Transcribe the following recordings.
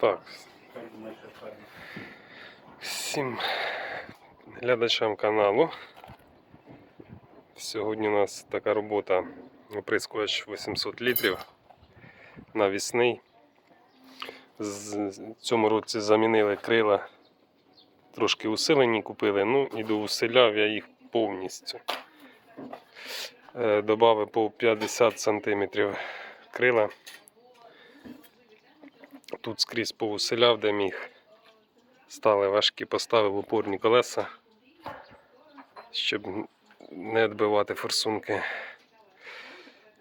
Так. Всім глядачам каналу. Сьогодні у нас така робота оприскувач 800 літрів навісний. В цьому році замінили крила, трошки усилені купили, ну і доусиляв я їх повністю. Е, Добавив по 50 см крила. Тут скрізь повуселяв, де міг. Стали важкі, поставив опорні колеса, щоб не відбивати форсунки.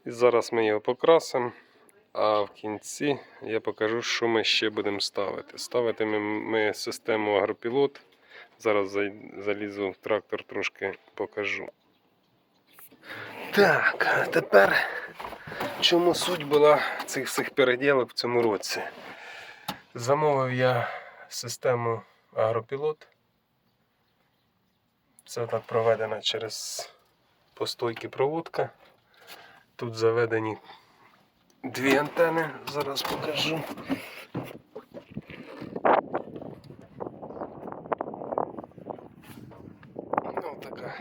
І зараз ми його покрасимо, а в кінці я покажу, що ми ще будемо ставити. Ставити ми, ми систему агропілот. Зараз залізу в трактор, трошки покажу. Так, а тепер чому суть була цих всіх переділок в цьому році? Замовив я систему агропілот. Це так проведена через постойки проводка. Тут заведені дві антени, зараз покажу. Ну, така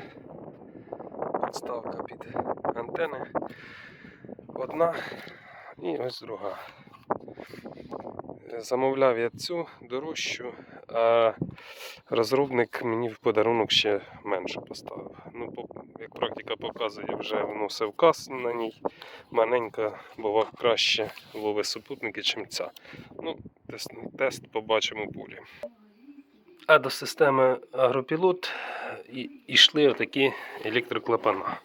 підставка під антени. Одна і ось друга. Замовляв я цю дорожчу, а розробник мені в подарунок ще менше поставив. Ну, як практика показує, вже вносив кас на ній. Маленька була краще ловить супутники, чим ця. Ну, тест, тест побачимо полі. А до системи агропілот йшли отакі електроклапана.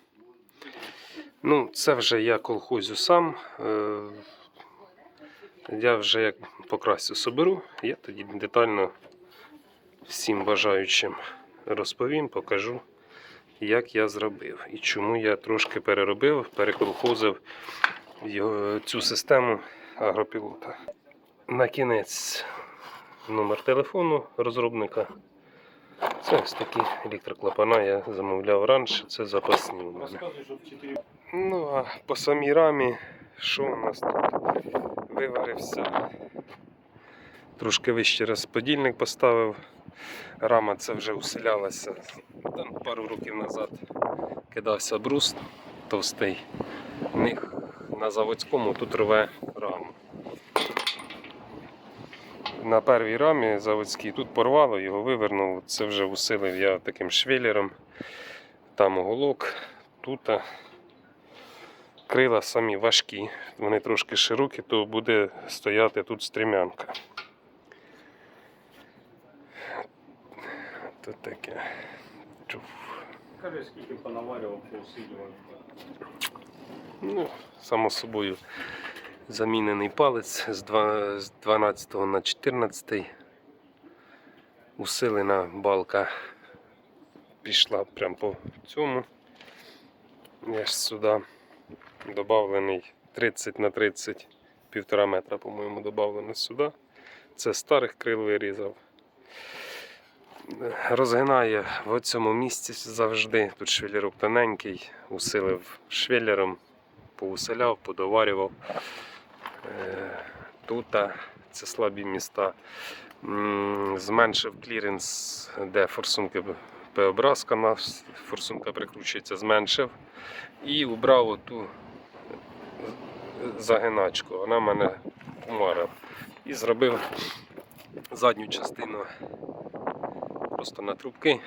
Ну, це вже я колхозю сам. Е, я вже як покрасю соберу, я тоді детально всім бажаючим розповім, покажу, як я зробив і чому я трошки переробив, переколхозив цю систему агропілота. На кінець номер телефону розробника. Це ось такі електроклапана я замовляв раніше, це запасні у мене. Розказуй, щоб 4 Ну а по самій рамі, що у нас тут? Виварився. Трошки вище розподільник поставив. Рама це вже усилялася. Там пару років назад кидався брус товстий. Них на заводському тут рве раму. На первій рамі заводській тут порвало, його вивернуло. Це вже усилив я таким швелером. Там уголок, тут. Крила самі важкі, вони трошки широкі, то буде стояти тут стрімянка. Тут таке. Чуф. Скажи, скільки понаварював по усилюванню. Ну, само собою замінений палець з 12 на 14. Усилена балка пішла прямо по цьому. Я ж сюди додавлений 30 на 30, півтора метра, по-моєму, додавлено сюди. Це старих крил вирізав. Розгинає в цьому місці завжди. Тут швелірок тоненький, усилив швелером, поусиляв, подоварював. Е, Тут це слабі міста. Зменшив кліренс, де форсунки П-образка, на форсунка прикручується, зменшив. І убрав оту загиначку. Вона мене помарила. І зробив задню частину просто на трубки.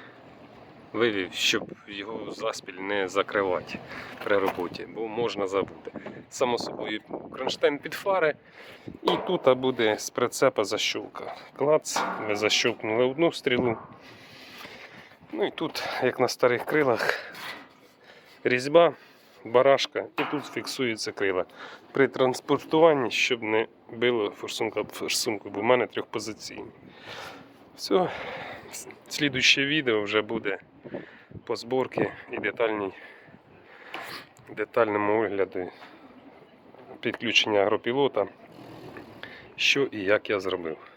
Вивів, щоб його заспіль не закривати при роботі, бо можна забути. Само собою кронштейн під фари, і тут буде з прицепа защулка. Клац, ви защулкнули одну стрілу. Ну і тут, як на старих крилах, різьба, барашка, і тут фіксуються крила. При транспортуванні, щоб не било форсунка об форсунку, бо в мене трьохпозиційні. Все, слідуще відео вже буде по зборці і детальній, детальному огляду підключення агропілота, що і як я зробив.